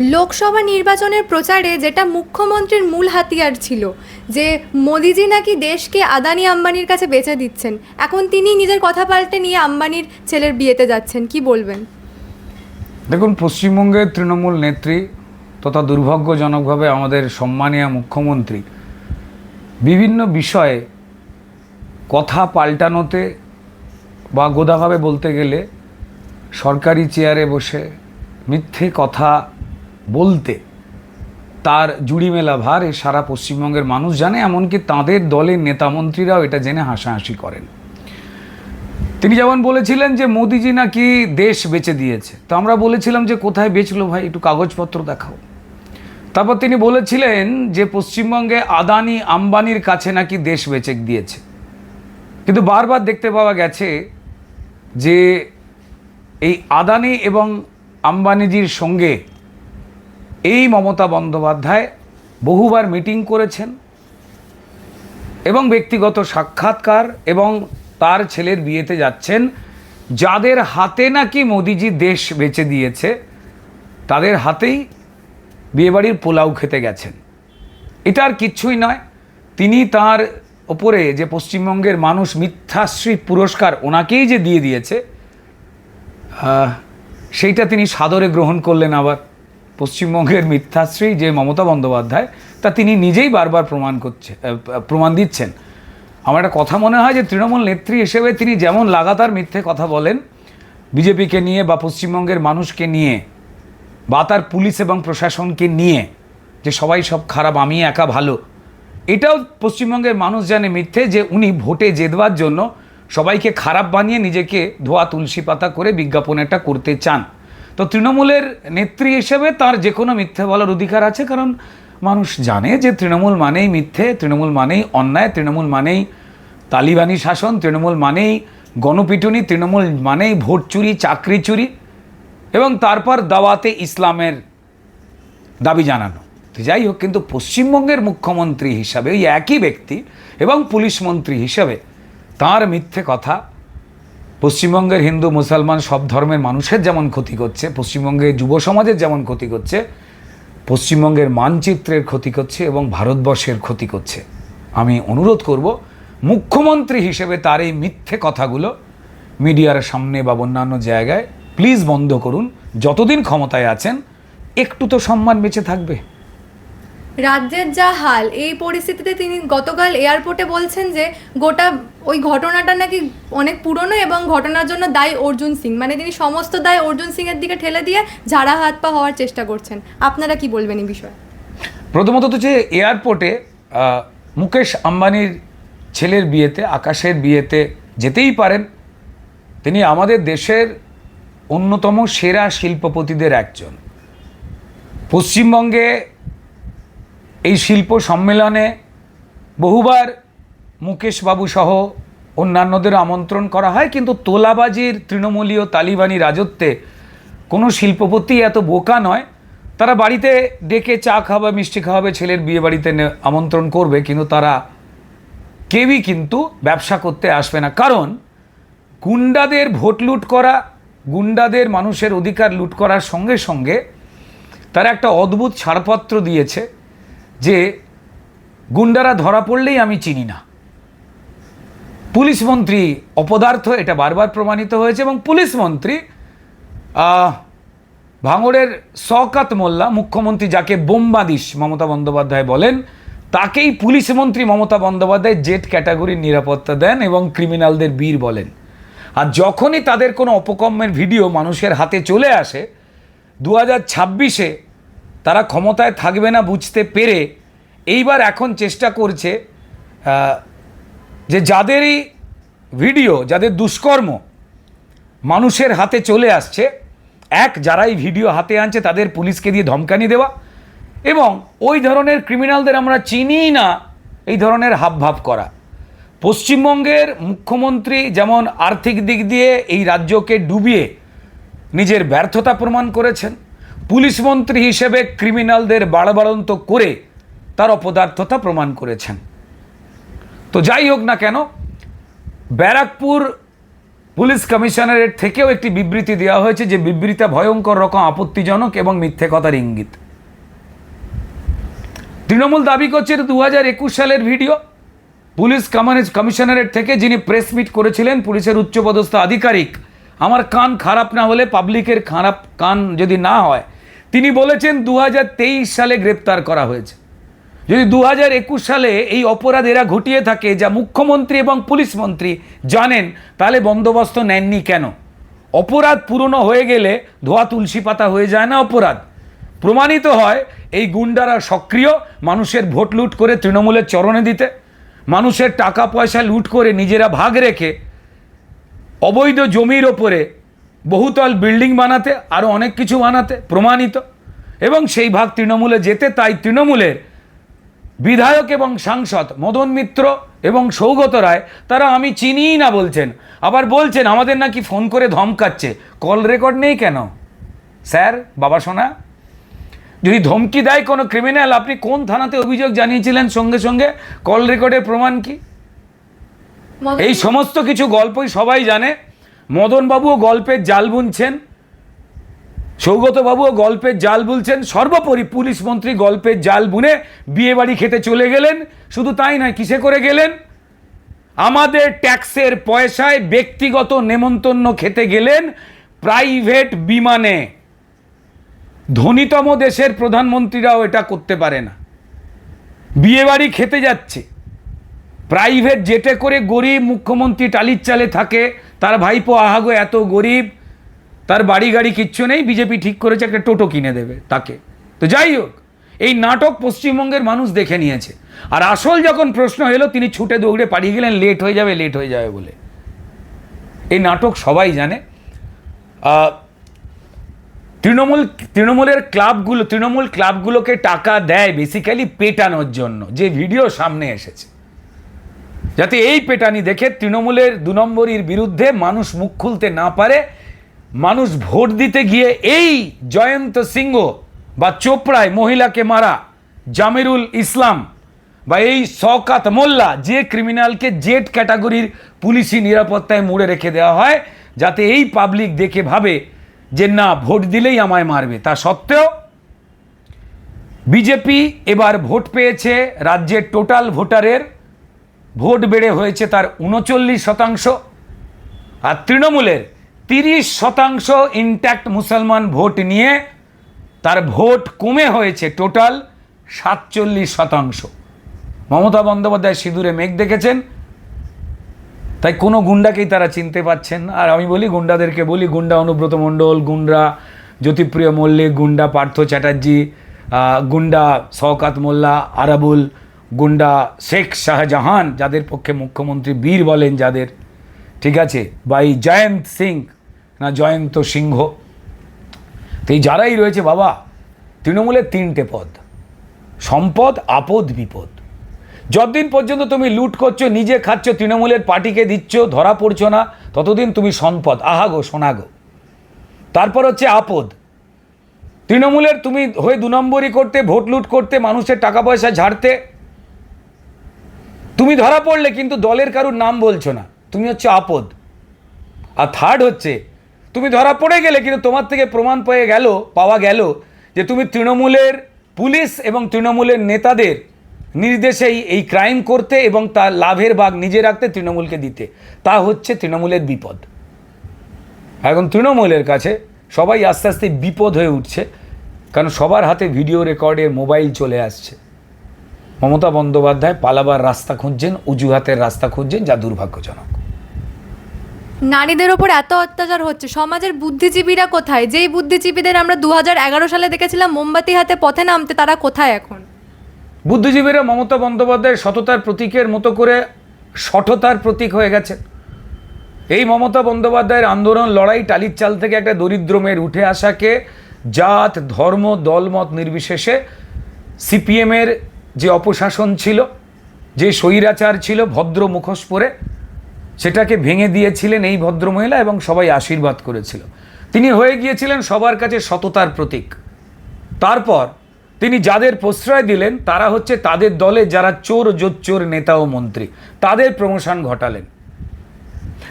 লোকসভা নির্বাচনের প্রচারে যেটা মুখ্যমন্ত্রীর মূল হাতিয়ার ছিল, যে মোদিজি নাকি দেশকে আদানি আম্বানির কাছে বেচে দিচ্ছেন। এখন তিনি নিজের কথা পাল্টে নিয়ে আম্বানির ছেলের বিয়েতে যাচ্ছেন। কি বলবেন? দেখুন পশ্চিমবঙ্গের তৃণমূল নেত্রী তথা দুর্ভাগ্যজনকভাবে আমাদের সম্মানীয় মুখ্যমন্ত্রী বিভিন্ন বিষয়ে কথা পাল্টানোতে বা গোদাভাবে বলতে গেলে সরকারি চেয়ারে বসে মিথ্যে কথা বলতে। তার জুড়ি মেলা ভার, এ সারা পশ্চিমবঙ্গের মানুষ জানে, এমনকি তাদের দলের নেতামন্ত্রীরাও এটা জেনে হাসাহাসি করেন। তিনি যেমন বলেছিলেন যে, মোদিজি নাকি দেশ বেচে দিয়েছে। তো আমরা বলেছিলাম যে, কোথায় বেচলো ভাই? একটু কাগজপত্র দেখাও। তারপর তিনি বলেছিলেন যে, পশ্চিমবঙ্গে আদানি আম্বানির কাছে নাকি দেশ বেচে দিয়েছে। কিন্তু বারবার দেখতে পাওয়া গেছে যে, এই আদানি এবং আম্বানিজির সঙ্গে এই মমতা বন্দ্যোপাধ্যায় বহুবার মিটিং করেছেন এবং ব্যক্তিগত সাক্ষাৎকার এবং তার ছেলের বিয়েতে যাচ্ছেন। যাদের হাতে নাকি মোদিজি দেশ বেচে দিয়েছে, তাদের হাতেই বিয়েবাড়ির পোলাও খেতে গেছেন। এটা আর কিচ্ছুই নয়, তিনি তার ওপরে যে পশ্চিমবঙ্গের মানুষ মিথ্যাশ্রী পুরস্কার ওনাকেই যে দিয়ে দিয়েছে সেইটা তিনি সাদরে গ্রহণ করলেন আবার। পশ্চিমবঙ্গের মিথ্যাশ্রী যে মমতা বন্দ্যোপাধ্যায়, তা তিনি নিজেই বারবার প্রমাণ করছে প্রমাণ দিচ্ছেন। আমার একটা কথা মনে হয় যে তৃণমূল নেত্রী হিসেবে তিনি যেমন লাগাতার মিথ্যে কথা বলেন, বিজেপিকে নিয়ে বা পশ্চিমবঙ্গের মানুষকে নিয়ে বা তার পুলিশ এবং প্রশাসনকে নিয়ে যে সবাই সব খারাপ, আমি একা ভালো, এটাও পশ্চিমবঙ্গের মানুষ জানে মিথ্যে যে উনি ভোটে জেতবার জন্য সবাইকে খারাপ বানিয়ে নিজেকে ধোয়া তুলসী পাতা করে বিজ্ঞাপন একটা করতে চান। তো তৃণমূলের নেত্রী হিসেবে তার যে কোনো মিথ্যে বলার অধিকার আছে, কারণ মানুষ জানে যে তৃণমূল মানেই মিথ্যে, তৃণমূল মানেই অন্যায়, তৃণমূল মানেই তালিবানি শাসন, তৃণমূল মানেই গণপিটুনি, তৃণমূল মানেই ভোট চুরি, চাকরি চুরি এবং তারপর দাওয়াতে ইসলামের দাবি জানানো। তো যাই হোক, কিন্তু পশ্চিমবঙ্গের মুখ্যমন্ত্রী হিসাবে ওই একই ব্যক্তি এবং পুলিশ মন্ত্রী হিসাবে তার মিথ্যে কথা পশ্চিমবঙ্গের হিন্দু, মুসলমান সব ধর্মের মানুষের যেমন ক্ষতি করছে, পশ্চিমবঙ্গের যুব সমাজের যেমন ক্ষতি করছে, পশ্চিমবঙ্গের মানচিত্রের ক্ষতি করছে এবং ভারতবর্ষের ক্ষতি করছে। আমি অনুরোধ করব, মুখ্যমন্ত্রী হিসেবে তার এই মিথ্যে কথাগুলো মিডিয়ার সামনে বা অন্যান্য জায়গায় প্লিজ বন্ধ করুন। যতদিন ক্ষমতায় আছেন, একটু তো সম্মান বেঁচে থাকবে। রাজ্যের যা হাল, এই পরিস্থিতিতে তিনি গতকাল এয়ারপোর্টে বলছেন যে গোটা ওই ঘটনাটা নাকি অনেক পুরনো এবং ঘটনার জন্য দায়ী অর্জুন সিং। মানে তিনি সমস্ত দায় অর্জুন সিং এর দিকে ঠেলে দিয়ে ঝাড়া হাত পা হওয়ার চেষ্টা করছেন। আপনারা কি বলবেন এই বিষয়ে? প্রথমত তো যে এয়ারপোর্টে মুকেশ আম্বানির ছেলের বিয়েতে, আকাশের বিয়েতে যেতেই পারেন, তিনি আমাদের দেশের অন্যতম সেরা শিল্পপতিদের একজন। পশ্চিমবঙ্গে এই শিল্প সম্মেলনে বহুবার মুকেশ বাবু সহ অন্যান্যদের আমন্ত্রণ করা হয়, কিন্তু তোলাবাজির তৃণমূলীয় তালিবানি রাজত্বে কোনো শিল্পপতি এত বোকা নয়। তারা বাড়িতে ডেকে চা খাওয়াবে, মিষ্টি খাওয়াবে, ছেলের বিয়ে বাড়িতে আমন্ত্রণ করবে, কিন্তু তারা কেউই কিন্তু ব্যবসা করতে আসবে না। কারণ গুন্ডাদের ভোট লুট করা, গুন্ডাদের মানুষের অধিকার লুট করার সঙ্গে সঙ্গে তারা একটা অদ্ভুত ছাড়পত্র দিয়েছে। যে গুন্ডারা ধরা পড়লেই আমি চিনি না। পুলিশ মন্ত্রী অপদার্থ, এটা বারবার প্রমাণিত হয়েছে এবং পুলিশ মন্ত্রী ভাঙড়ের শওকাত মোল্লা, মুখ্যমন্ত্রী যাকে বোম্বাদিস মমতা বন্দ্যোপাধ্যায় বলেন, তাকেই পুলিশ মন্ত্রী মমতা বন্দ্যোপাধ্যায় জেট ক্যাটাগরির নিরাপত্তা দেন এবং ক্রিমিনালদের বীর বলেন। আর যখনই তাদের কোনো অপকর্মের ভিডিও মানুষের হাতে চলে আসে দু হাজার ছাব্বিশে তারা ক্ষমতায় থাকবে না বুঝতে পেরে এইবার এখন চেষ্টা করছে যে যাদেরই ভিডিও, যাদের দুষ্কর্ম মানুষের হাতে চলে আসছে, এক, যারাই ভিডিও হাতে আনছে তাদের পুলিশকে দিয়ে ধমকানি দেওয়া এবং ওই ধরনের ক্রিমিনালদের আমরা চিনি না, এই ধরনের হাবভাব করা। পশ্চিমবঙ্গের মুখ্যমন্ত্রী যেমন আর্থিক দিক দিয়ে এই রাজ্যকে ডুবিয়ে নিজের ব্যর্থতা প্রমাণ করেছেন পুলিশ মন্ত্রী হিসেবে ক্রিমিনালদের বাড়বাড়ন্ত করে তার অপদার্থতা প্রমাণ করেছেন। তো যাই হোক না কেন, ব্যারাকপুর পুলিশ কমিশনারের থেকেও একটি বিবৃতি দেওয়া হয়েছে যে বিবৃতিটা ভয়ঙ্কর রকম, আপত্তিজনক এবং মিথ্যে কথার ইঙ্গিত। তৃণমূল দাবি করছে দু হাজার একুশ সালের ভিডিও পুলিশ কমিশনারের থেকে যিনি প্রেস মিট করেছিলেন পুলিশের উচ্চপদস্থ আধিকারিক, আমার কান খারাপ না হলে পাবলিকের খারাপ কান যদি না হয় তিনি বলেছেন দু হাজার তেইশ সালে গ্রেপ্তার করা হয়েছে। যদি দু একুশ সালে এই অপরাধ এরা ঘটিয়ে থাকে যা মুখ্যমন্ত্রী এবং পুলিশ মন্ত্রী জানেন, তাহলে বন্দোবস্ত নেননি কেন? অপরাধ পুরনো হয়ে গেলে ধোয়া তুলসী পাতা হয়ে যায় না অপরাধ। প্রমাণিত হয়, এই গুন্ডারা সক্রিয়, মানুষের ভোট লুট করে তৃণমূলের চরণে দিতে, মানুষের টাকা পয়সা লুট করে নিজেরা ভাগ রেখে, অবৈধ জমির ওপরে বহুতল বিল্ডিং বানাতে আরও অনেক কিছু বানাতে প্রমাণিত। এবং সেই ভাগ তৃণমূলে যেতে তাই তৃণমূলের বিধায়ক এবং সাংসদ মদন মিত্র এবং সৌগত রায় তারা আমি চিনিই না বলছেন। আবার বলছেন আমাদের নাকি ফোন করে ধমকাচ্ছে। কল রেকর্ড নেই কেন? স্যার বাবা সোনা যদি ধমকি দেয় কোনো ক্রিমিনাল আপনি কোন থানাতে অভিযোগ জানিয়েছিলেন সঙ্গে সঙ্গে? কল রেকর্ডের প্রমাণ কি? এই সমস্ত কিছু গল্পই সবাই জানে। মদনবাবুও গল্পের জাল বুনছেন, সৌগতবাবুও গল্পের জাল বুলছেন সর্বোপরি পুলিশ মন্ত্রী গল্পের জাল বুনে বিয়ে বাড়ি খেতে চলে গেলেন, শুধু তাই নয়, কিসে করে গেলেন? আমাদের ট্যাক্সের পয়সায় ব্যক্তিগত নেমন্তন্ন খেতে গেলেন প্রাইভেট বিমানে। ধনীতম দেশের প্রধানমন্ত্রীরাও এটা করতে পারে না। বিয়ে বাড়ি খেতে যাচ্ছে। প্রাইভেট জেটে করে গরিব মুখ্যমন্ত্রী টালির চালে থাকে তার ভাইপো, আহাগো এত গরিব, তার বাড়ি গাড়ি কিচ্ছু নেই, বিজেপি ঠিক করেছে, একটা টোটো কিনে দেবে তাকে। তো যাই হোক, এই নাটক পশ্চিমবঙ্গের মানুষ দেখে নিয়েছে। আর আসল যখন প্রশ্ন এলো, তিনি ছুটে দৌড়ে পালিয়ে গেলেন, লেট হয়ে যাবে, লেট হয়ে যাবে বলে। এই নাটক সবাই জানে। তৃণমূল, তৃণমূলের ক্লাবগুলো, তৃণমূল ক্লাবগুলোকে টাকা দেয় বেসিক্যালি পেটানোর জন্য, যে ভিডিও সামনে এসেছে। যাতে এই পেটানি দেখে তৃণমূলের দু নম্বরীর বিরুদ্ধে মানুষ মুখ খুলতে না পারে, মানুষ ভোট দিতে গিয়ে এই জয়ন্ত সিংহ বা চোপড়ায় মহিলাকে মারা জামিরুল ইসলাম বা এই শওকাত মোল্লা যে ক্রিমিনালকে জেড ক্যাটাগরির পুলিশি নিরাপত্তায় মুড়ে রেখে দেওয়া হয়, যাতে এই পাবলিক দেখে ভাবে যে না, ভোট দিলেই আমায় মারবে। তা সত্ত্বেও বিজেপি এবার ভোট পেয়েছে রাজ্যের টোটাল ভোটারের ভোট বেড়ে হয়েছে তার উনচল্লিশ শতাংশ। আর তৃণমূলের তিরিশ শতাংশ ইনট্যাক্ট মুসলমান ভোট নিয়ে তার ভোট কমে হয়েছে টোটাল সাতচল্লিশ শতাংশ। মমতা বন্দ্যোপাধ্যায় সিঁদুরে মেঘ দেখেছেন? তাই কোনো গুন্ডাকেই তারা চিনতে পাচ্ছেন আর আমি বলি গুন্ডাদেরকে বলি, গুন্ডা অনুব্রত মণ্ডল, গুন্ডা জ্যোতিপ্রিয় মল্লিক, গুন্ডা পার্থ চ্যাটার্জি গুন্ডা শওকাত মোল্লা, আরাবুল গুন্ডা শেখ শাহজাহান, যাদের পক্ষে মুখ্যমন্ত্রী বীর বলেন যাদের, ঠিক আছে? বা এই জয়ন্ত সিং, না জয়ন্ত সিংহ। তো এই যারাই রয়েছে বাবা, তৃণমূলের তিনটে পদ। সম্পদ, আপদ, বিপদ। যতদিন পর্যন্ত তুমি লুট করছ, নিজে খাচ্ছ, তৃণমূলের পার্টিকে দিচ্ছ, ধরা পড়ছো না, ততদিন তুমি সম্পদ। আহাগো সোনাগো তারপর হচ্ছে আপদ। তৃণমূলের তুমি হয়ে দু নম্বরই করতে, ভোট লুট করতে, মানুষের টাকা পয়সা ঝাড়তে তুমি ধরা পড়লে কিন্তু দলের কারুর নাম বলছো না। তুমি হচ্ছে আপদ। আর থার্ড হচ্ছে, তুমি ধরা পড়ে গেলে কিন্তু তোমার থেকে প্রমাণ পেয়ে গেল, পাওয়া গেল যে তুমি তৃণমূলের পুলিশ এবং তৃণমূলের নেতাদের নির্দেশেই এই ক্রাইম করতে এবং তার লাভের ভাগ নিজে রাখতে তৃণমূলকে দিতে। তা হচ্ছে তৃণমূলের বিপদ। এখন তৃণমূলের কাছে সবাই আস্তে আস্তে বিপদ হয়ে উঠছে, কারণ সবার হাতে ভিডিও রেকর্ডের মোবাইল চলে আসছে। মমতা বন্দ্যোপাধ্যায় পালাবার রাস্তা খুঁজছেন অজুহাতের রাস্তা খুঁজছেন যা দুর্ভাগ্যজনক। নারীদের ওপর এত অত্যাচার হচ্ছে সমাজের বুদ্ধিজীবীরা কোথায়? যেই বুদ্ধিজীবীদের আমরা দু হাজার এগারো সালে দেখেছিলাম মোমবাতি হাতে পথে নামতে তারা কোথায় এখন? বুদ্ধিজীবীরা মমতা বন্দ্যোপাধ্যায়ের সততার প্রতীকের মতো করে সঠতার প্রতীক হয়ে গেছে। এই মমতা বন্দ্যোপাধ্যায়ের আন্দোলন লড়াই টালির চাল থেকে একটা দরিদ্র মেয়ের উঠে আসাকে জাত ধর্ম দলমত নির্বিশেষে সিপিএমের যে অপশাসন ছিল, যে স্বৈরাচার ছিল ভদ্র মুখোশ পরে, সেটাকে ভেঙে দিয়েছিলেন এই ভদ্রমহিলা এবং সবাই আশীর্বাদ করেছিল। তিনি হয়ে গিয়েছিলেন সবার কাছে সততার প্রতীক। তারপর তিনি যাদের প্রশ্রয় দিলেন, তারা হচ্ছে তাদের দলে যারা চোর, জোচ্চোর নেতা ও মন্ত্রী, তাদের প্রমোশন ঘটালেন।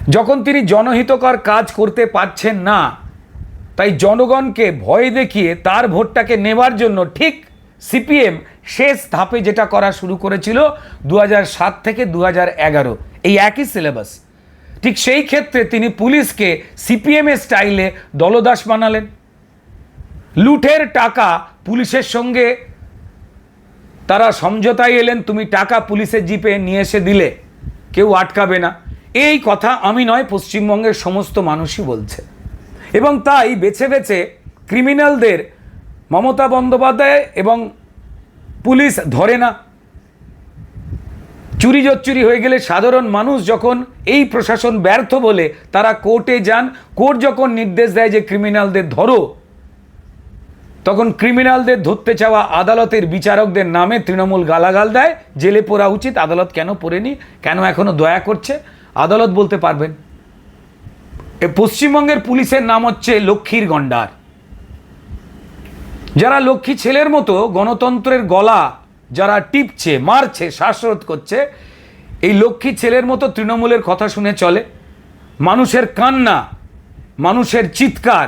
যখন তিনি জনহিতকর কাজ করতে পারছেন না, তাই জনগণকে ভয় দেখিয়ে তার ভোটটাকে নেবার জন্য ঠিক সিপিএম শেষ ধাপে যেটা করা শুরু করেছিল দু সাত থেকে দু এগারো। এই একই সিলেবাস ঠিক সেই ক্ষেত্রে তিনি পুলিশকে সিপিএমের স্টাইলে দলদাস বানালেন। লুঠের টাকা পুলিশের সঙ্গে তারা সমঝোতায় এলেন, তুমি টাকা পুলিশের জিপে নিয়ে এসে দিলে, কেউ আটকাবে না। এই কথা আমি নয়, পশ্চিমবঙ্গের সমস্ত মানুষই বলছে। এবং তাই বেছে বেছে ক্রিমিনালদের মমতা বন্দ্যোপাধ্যায় এবং পুলিশ ধরে না। চুরি জচ্চুরি হয়ে গেলে সাধারণ মানুষ যখন এই প্রশাসন ব্যর্থ বলে তারা কোর্টে যান, কোর্ট যখন নির্দেশ দেয় যে ক্রিমিনালদের ধরো, তখন ক্রিমিনালদের ধরতে চাওয়া আদালতের বিচারকদের নামে তৃণমূল গালাগাল দেয়, জেলে পড়া উচিত, আদালত কেন পড়েনি, কেন এখনও দয়া করছে, আদালত বলতে পারবেন। এ পশ্চিমবঙ্গের পুলিশের নাম হচ্ছে লক্ষ্মীর গন্ডার যারা লক্ষ্মী ছেলের মতো গণতন্ত্রের গলা যারা টিপছে, মারছে, শ্বাসরোধ করছে, এই লক্ষ্মী ছেলের মতো তৃণমূলের কথা শুনে চলে। মানুষের কান্না, মানুষের চিৎকার,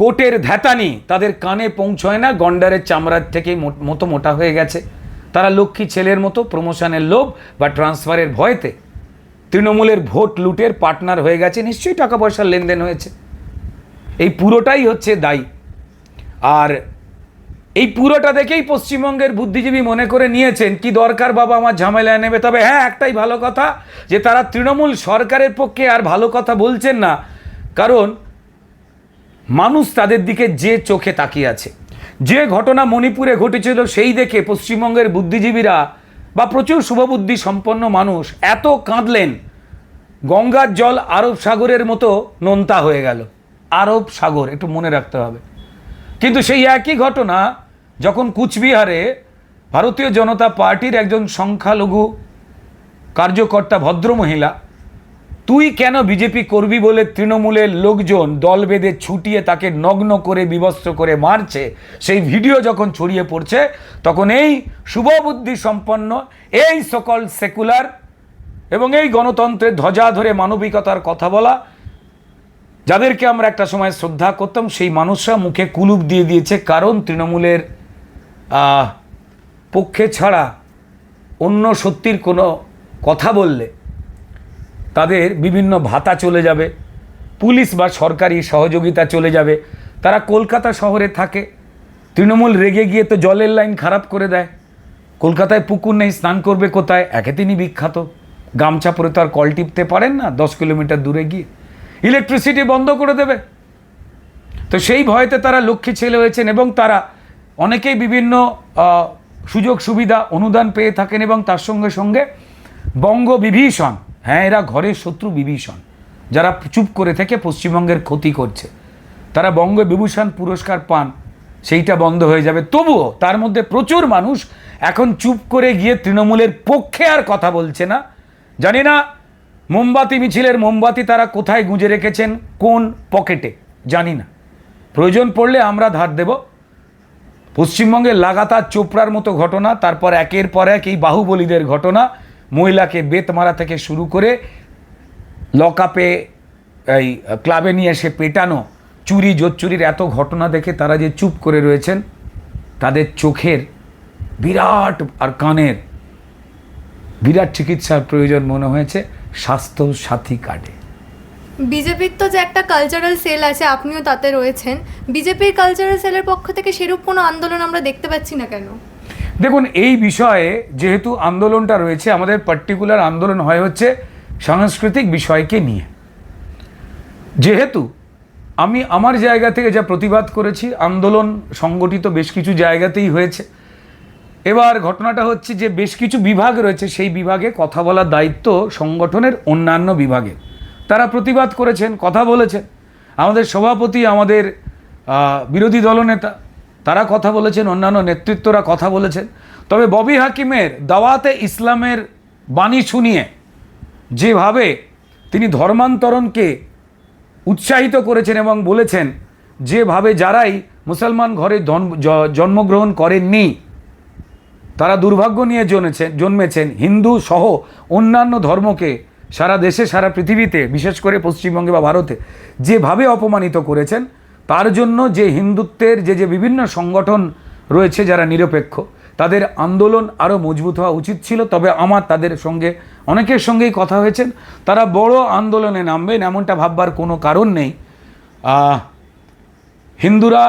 কোটের ধ্যাতানি তাদের কানে পৌঁছয় না, গন্ডারের চামড়ার থেকে মতো মোটা হয়ে গেছে। তারা লক্ষ্মী ছেলের মতো প্রমোশনের লোভ বা ট্রান্সফারের ভয়তে তৃণমূলের ভোট লুটের পার্টনার হয়ে গেছে, নিশ্চয়ই টাকা পয়সার লেনদেন হয়েছে। এই পুরোটাই হচ্ছে দায়ী। আর এই পুরোটা দেখেই পশ্চিমবঙ্গের বুদ্ধিজীবী মনে করে নিয়েছেন, কি দরকার বাবা আমার ঝামেলায় নেবে? তবে হ্যাঁ একটাই ভালো কথা যে তারা তৃণমূল সরকারের পক্ষে আর ভালো কথা বলছেন না। কারণ মানুষ তাদের দিকে যে চোখে তাকিয়ে আছে। যে ঘটনা মণিপুরে ঘটেছিল সেই দেখে পশ্চিমবঙ্গের বুদ্ধিজীবীরা বা প্রচুর শুভবুদ্ধি সম্পন্ন মানুষ এত কাঁদলেন, গঙ্গার জল আরব সাগরের মতো নোনতা হয়ে গেল। আরব সাগর, একটু মনে রাখতে হবে। কিন্তু সেই একই ঘটনা যখন কুচবিহারে ভারতীয় জনতা পার্টির একজন সংখ্যালঘু কার্যকর্তা ভদ্রমহিলা, তুই কেন বিজেপি করবি বলে তৃণমূলের লোকজন দল বেঁধে ছুটিয়ে তাকে নগ্ন করে বিবস্ত্র করে মারছে? সেই ভিডিও যখন ছড়িয়ে পড়ছে, তখন এই শুভবুদ্ধি সম্পন্ন, এই সকল সেকুলার এবং এই গণতন্ত্রের ধ্বজা ধরে মানবিকতার কথা বলা যাদেরকে আমরা একটা সময় শ্রদ্ধা করতাম, সেই মানুষরা মুখে কুলুপ দিয়ে দিয়েছে। কারণ তৃণমূলের পক্ষে ছাড়া অন্য সত্যির কোনো কথা বললে তাদের বিভিন্ন ভাতা চলে যাবে, পুলিশ বা সরকারি সহযোগিতা চলে যাবে। তারা কলকাতা শহরে থাকে, তৃণমূল রেগে গিয়ে তো জলের লাইন খারাপ করে দেয়। কলকাতায় পুকুর নেই, স্নান করবে কোথায়? একে তিনি বিখ্যাত। গামছা পরে তো আর কল টিপতে পারেন না, দশ কিলোমিটার দূরে গিয়ে। ইলেকট্রিসিটি বন্ধ করে দেবে। তো সেই ভয়তে তারা লক্ষ্মী ছেলে হয়েছেন এবং তারা অনেকেই বিভিন্ন সুযোগ সুবিধা অনুদান পেয়ে থাকেন এবং তার সঙ্গে সঙ্গে বঙ্গ বিভীষণ হ্যাঁ এরা ঘরের শত্রু বিভীষণ, যারা চুপ করে থেকে পশ্চিমবঙ্গের ক্ষতি করছে। তারা বঙ্গ বিভূষণ পুরস্কার পান, সেইটা বন্ধ হয়ে যাবে। তবুও তার মধ্যে প্রচুর মানুষ এখন চুপ করে গিয়ে তৃণমূলের পক্ষে আর কথা বলছে না। জানি না মোমবাতি, মিছিলের মোমবাতি তারা কোথায় গুঁজে রেখেছেন? কোন পকেটে? জানি না। প্রয়োজন পড়লে আমরা ধার দেব। পশ্চিমবঙ্গে লাগাতার চোপড়ার মতো ঘটনা, তারপর একের পর এক এই বাহুবলীদের ঘটনা, মহিলাকে বেত মারা থেকে শুরু করে লকআপে এই ক্লাবে নিয়ে এসে পেটানো, চুরি জোচ্চুরির এত ঘটনা দেখে তারা যে চুপ করে রয়েছেন, তাদের চোখের বিরাট আর কানের বিরাট চিকিৎসার প্রয়োজন মনে হয়েছে স্বাস্থ্য সাথী কার্ডে। বিজেপির তো যে একটা কালচারাল সেল আছে আপনিও তাতে রয়েছেন। বিজেপির কালচারাল সেলের পক্ষ থেকে সেরূপ কোনো আন্দোলন আমরা দেখতে পাচ্ছি না কেন? দেখুন এই বিষয়ে যেহেতু আন্দোলনটা রয়েছে আমাদের পার্টিকুলার আন্দোলন হয় হচ্ছে সাংস্কৃতিক বিষয়কে নিয়ে। যেহেতু আমি আমার জায়গা থেকে যা প্রতিবাদ করেছি আন্দোলন সংগঠিত বেশ কিছু জায়গাতেই হয়েছে। এবার ঘটনাটা হচ্ছে যে বেশ কিছু বিভাগ রয়েছে, সেই বিভাগে কথা বলার দায়িত্ব সংগঠনের অন্যান্য বিভাগে। তারা প্রতিবাদ করেছেন, কথা বলেছেন। আমাদের সভাপতি, আমাদের বিরোধী দলনেতা তারা কথা বলেছেন, অন্যান্য নেতৃত্বরা কথা বলেছেন। তবে ববি হাকিমের দাওয়াতে ইসলামের বাণী শুনিয়ে যেভাবে তিনি ধর্মান্তরণকে উৎসাহিত করেছেন এবং বলেছেন, যেভাবে যারাই মুসলমান ঘরে জন্মগ্রহণ করেননি তারা দুর্ভাগ্য নিয়ে জন্মেছেন জন্মেছেন। হিন্দু সহ অন্যান্য ধর্মকে সারা দেশে, সারা পৃথিবীতে, বিশেষ করে পশ্চিমবঙ্গে বা ভারতে, যেভাবে অপমানিত করেছেন, তার জন্য যে হিন্দুত্বের যে যে বিভিন্ন সংগঠন রয়েছে যারা নিরপেক্ষ, তাদের আন্দোলন আরও মজবুত হওয়া উচিত ছিল। তবে আমার, তাদের সঙ্গে, অনেকের সঙ্গেই কথা হয়েছেন। তারা বড় আন্দোলনে নামবেন, এমনটা ভাববার কোনো কারণ নেই। হিন্দুরা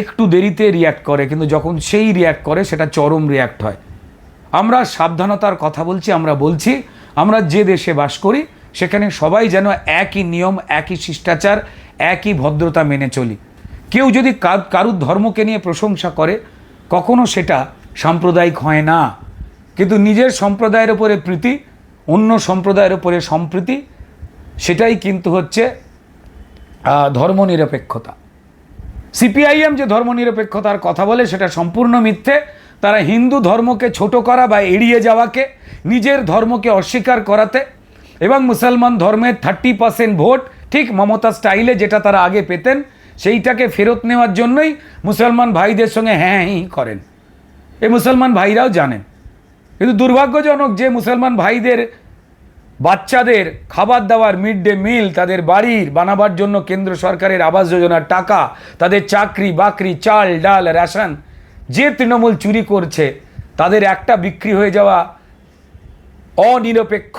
একটু দেরিতে রিয়্যাক্ট করে, কিন্তু যখন সেই রিয়্যাক্ট করে, সেটা চরম রিয়্যাক্ট হয়। আমরা সাবধানতার কথা বলছি, আমরা বলছি, আমরা যে দেশে বাস করি, সেখানে সবাই যেন একই নিয়ম, একই শিষ্টাচার, একই ভদ্রতা মেনে চলি। কেউ যদি কারুর ধর্মকে নিয়ে প্রশংসা করে, কখনো সেটা সাম্প্রদায়িক হয় না। কিন্তু নিজের সম্প্রদায়ের উপরে প্রীতি, অন্য সম্প্রদায়ের উপরে সম্প্রীতি, সেটাই কিন্তু হচ্ছে ধর্মনিরপেক্ষতা। সিপিআইএম যে ধর্মনিরপেক্ষতার কথা বলে সেটা সম্পূর্ণ মিথ্যে। তারা হিন্দু ধর্মকে ছোট করা বা এড়িয়ে যাওয়াকে, নিজের ধর্মকে অস্বীকার করাতে এবং মুসলমান ধর্মের থার্টি পার্সেন্ট ভোট ঠিক মমতা স্টাইলে যেটা তারা আগে পেতেন, সেইটাকে ফেরত নেওয়ার জন্যই মুসলমান ভাইদের সঙ্গে হ্যাঁ হি করেন। এই মুসলমান ভাইরাও জানেন। কিন্তু দুর্ভাগ্যজনক যে মুসলমান ভাইদের বাচ্চাদের খাবার দাবার মিড ডে মিল তাদের বাড়ির বানাবার জন্য কেন্দ্র সরকারের আবাস যোজনার টাকা, তাদের চাকরি, বাকরি, চাল, ডাল, রেশন, যে তৃণমূল চুরি করছে, তাদের একটা বিক্রি হয়ে যাওয়া অনিরপেক্ষ।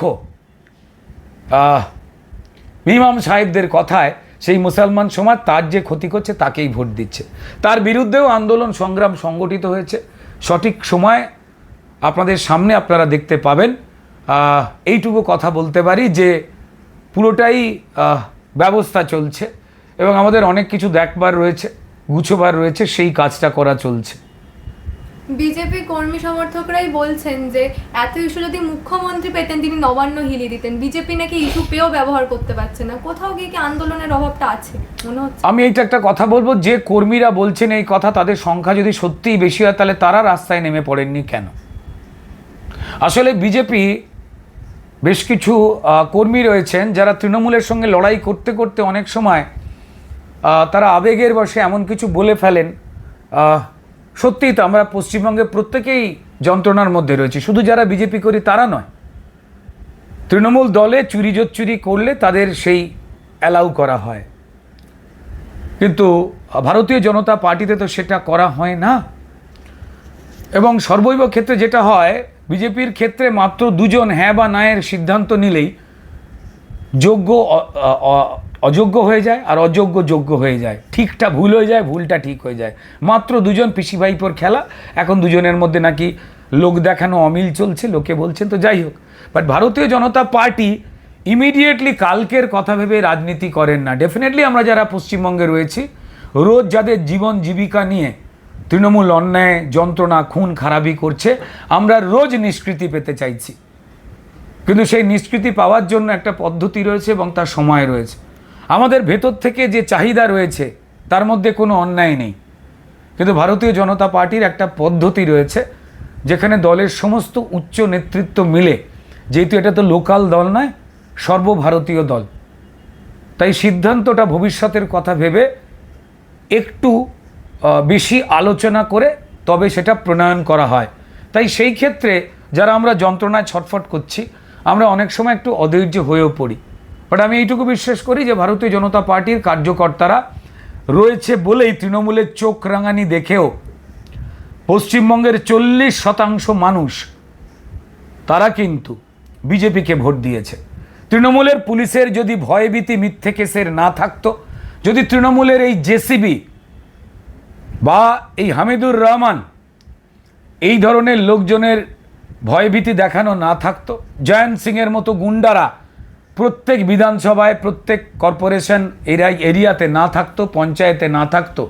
ইমাম সাহেবদের কথায় সেই মুসলমান সমাজ তার যে ক্ষতি করছে, তাকেই ভোট দিচ্ছে। তার বিরুদ্ধেও আন্দোলন সংগ্রাম সংগঠিত হয়েছে। সঠিক সময় আপনাদের সামনে আপনারা দেখতে পাবেন। এইটুকু কথা বলতে পারি যে পুরোটাই ব্যবস্থা চলছে এবং আমাদের অনেক কিছু দেখবার রয়েছে গুছোবার রয়েছে সেই কাজটা করা চলছে। বিজেপি কর্মী সমর্থকরাই বলছেন যে এত ইস্যু যদি মুখ্যমন্ত্রী পেতেন তিনি নবান্ন হিলি দিতেন। বিজেপি নাকি ইস্যু পেয়েও ব্যবহার করতে পারছে না। কোথাও গিয়ে কি আন্দোলনের অভাবটা আছে? মনে হচ্ছে আমি এইটা একটা কথা বলব যে কর্মীরা বলছেন এই কথা তাদের সংখ্যা যদি সত্যিই বেশি হয় তাহলে তারা রাস্তায় নেমে পড়েননি কেন? আসলে বিজেপি বেশ কিছু কর্মী রয়েছেন যারা তৃণমূলের সঙ্গে লড়াই করতে করতে অনেক সময় তারা আবেগের বসে এমন কিছু বলে ফেলেন। সত্যিই তো আমরা পশ্চিমবঙ্গে প্রত্যেকেই যন্ত্রণার মধ্যে রয়েছি। শুধু যারা বিজেপি করি তারা নয়। তৃণমূল দলে চুরি চুরি করলে তাদের সেই অ্যালাউ করা হয়। কিন্তু ভারতীয় জনতা পার্টিতে তো সেটা করা হয় না। এবং সর্বৈব ক্ষেত্রে যেটা হয় বিজেপির ক্ষেত্রে মাত্র দুজন হ্যাঁ বা নায়ের সিদ্ধান্ত নিলেই যোগ্য অযোগ্য হয়ে যায় আর অযোগ্য যোগ্য হয়ে যায়। ঠিকটা ভুল হয়ে যায়, ভুলটা ঠিক হয়ে যায়। মাত্র দুজন পিসি ভাইপোর খেলা, এখন দুজনের মধ্যে নাকি লোক দেখানো অমিল চলছে, লোকে বলছেন তো যাই হোক। বাট ভারতীয় জনতা পার্টি ইমিডিয়েটলি কালকের কথা ভেবে রাজনীতি করেন না। ডেফিনেটলি আমরা যারা পশ্চিমবঙ্গে রয়েছি, রোজ যাদের জীবন জীবিকা নিয়ে তৃণমূল অন্যায়, যন্ত্রণা, খুন খারাপি করছে। আমরা রোজ নিষ্কৃতি পেতে চাইছি। কিন্তু সেই নিষ্কৃতি পাওয়ার জন্য একটা পদ্ধতি রয়েছে এবং তার সময় রয়েছে। আমাদের ভেতর থেকে যে চাহিদা রয়েছে, তার মধ্যে কোনো অন্যায় নেই। কিন্তু ভারতীয় জনতা পার্টির একটা পদ্ধতি রয়েছে, যেখানে দলের সমস্ত উচ্চ নেতৃত্ব মিলে, যেহেতু এটা তো লোকাল দল নয়, সর্বভারতীয় দল। তাই সিদ্ধান্তটা ভবিষ্যতের কথা ভেবে একটু বেশি আলোচনা করে তবে সেটা প্রণয়ন করা হয়। তাই সেই ক্ষেত্রে যারা আমরা যন্ত্রণায় ছটফট করছি, আমরা অনেক সময় একটু অধৈর্য হয়েও পড়ি। বাট আমি এইটুকু বিশ্বাস করি যে ভারতীয় জনতা পার্টির কার্যকর্তারা রয়েছে বলেই তৃণমূলের চোখ রাঙানি দেখেও পশ্চিমবঙ্গের চল্লিশ শতাংশ মানুষ, তারা কিন্তু বিজেপিকে ভোট দিয়েছে। তৃণমূলের পুলিশের যদি ভয়ভীতি মিথ্যে কেসের না থাকতো, যদি তৃণমূলের এই জেসিবি বা এই হামিদুর রহমান, এই ধরনের লোকজনের ভয়ভীতি দেখানো না থাকতো? জয়ন্ত সিংয়ের মতো গুন্ডারা প্রত্যেক বিধানসভায়, প্রত্যেক কর্পোরেশন এরিয়া এরিয়াতে না থাকতো, পঞ্চায়েতে না থাকতো।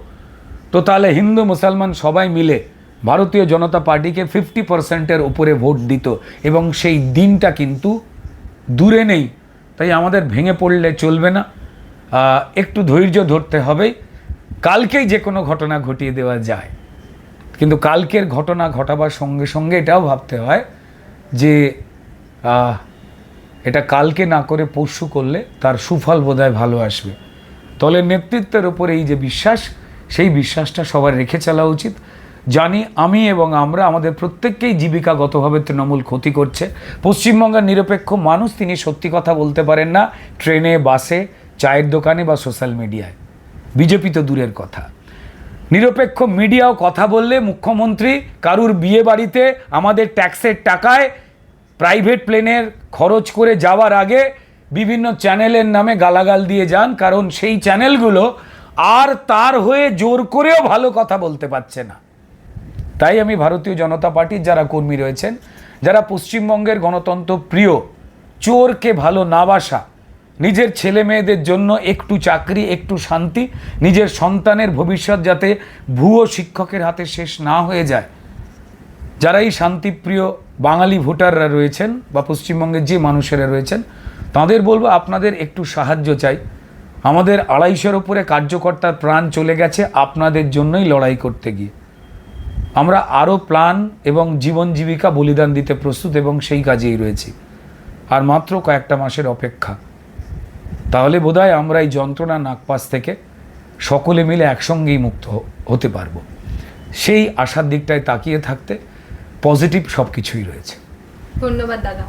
তো তাহলে হিন্দু মুসলমান সবাই মিলে ভারতীয় জনতা পার্টিকে ফিফটি পার্সেন্টের উপরে ভোট দিত এবং সেই দিনটা কিন্তু দূরে নেই। তাই আমাদের ভেঙে পড়লে চলবে না। একটু ধৈর্য ধরতে হবে। কালকেই যে কোনো ঘটনা ঘটিয়ে দেওয়া যায়। কিন্তু কালকের ঘটনা ঘটাবার সঙ্গে সঙ্গে এটাও ভাবতে হয় যে এটা কালকে না করে পরশু করলে তার সুফল বোধহয় ভালো আসবে। দলের নেতৃত্বের ওপরে এই যে বিশ্বাস, সেই বিশ্বাসটা সবার রেখে চলা উচিত। জানি আমি এবং আমরা আমাদের প্রত্যেককেই জীবিকাগতভাবে তৃণমূল ক্ষতি করছে। পশ্চিমবঙ্গের নিরপেক্ষ মানুষ তিনি সত্যি কথা বলতে পারেন না, ট্রেনে, বাসে, চায়ের দোকানে বা সোশ্যাল মিডিয়ায়। বিজেপি তো দূরের কথা। নিরপেক্ষ মিডিয়াও কথা বললে মুখ্যমন্ত্রী কারুর বিয়ে বাড়িতে আমাদের ট্যাক্সের টাকায় প্রাইভেট প্লেনের খরচ করে যাওয়ার আগে বিভিন্ন চ্যানেলের নামে গালাগাল দিয়ে যান, কারণ সেই চ্যানেলগুলো আর তার হয়ে জোর করেও ভালো কথা বলতে পারছে না। তাই আমি ভারতীয় জনতা পার্টির যারা কর্মী রয়েছেন, যারা পশ্চিমবঙ্গের গণতন্ত্র প্রিয়, চোরকে ভালো না বাসা নিজের ছেলে মেয়েদের জন্য একটু চাকরি, একটু শান্তি, নিজের সন্তানের ভবিষ্যৎ যাতে ভুয়ো শিক্ষকের হাতে শেষ না হয়ে যায়। যারা এই শান্তিপ্রিয় বাঙালি ভোটাররা রয়েছেন বা পশ্চিমবঙ্গের যে মানুষেরা রয়েছেন, তাদের বলব আপনাদের একটু সাহায্য চাই। আমাদের আড়াইশোর উপরে কার্যকর্তার প্রাণ চলে গেছে আপনাদের জন্যই লড়াই করতে গিয়ে। আমরা আরও প্ল্যান এবং জীবন জীবিকা বলিদান দিতে প্রস্তুত এবং সেই কাজেই রয়েছি। আর মাত্র কয়েকটা মাসের অপেক্ষা। তাহলে বোধ হয় আমরা এই যন্ত্রণা নাকপাস থেকে সকলে মিলে একসঙ্গেই মুক্ত হতে পারব। সেই আশার দিকটায় তাকিয়ে থাকতে পজিটিভ সব কিছুই রয়েছে। ধন্যবাদ দাদা।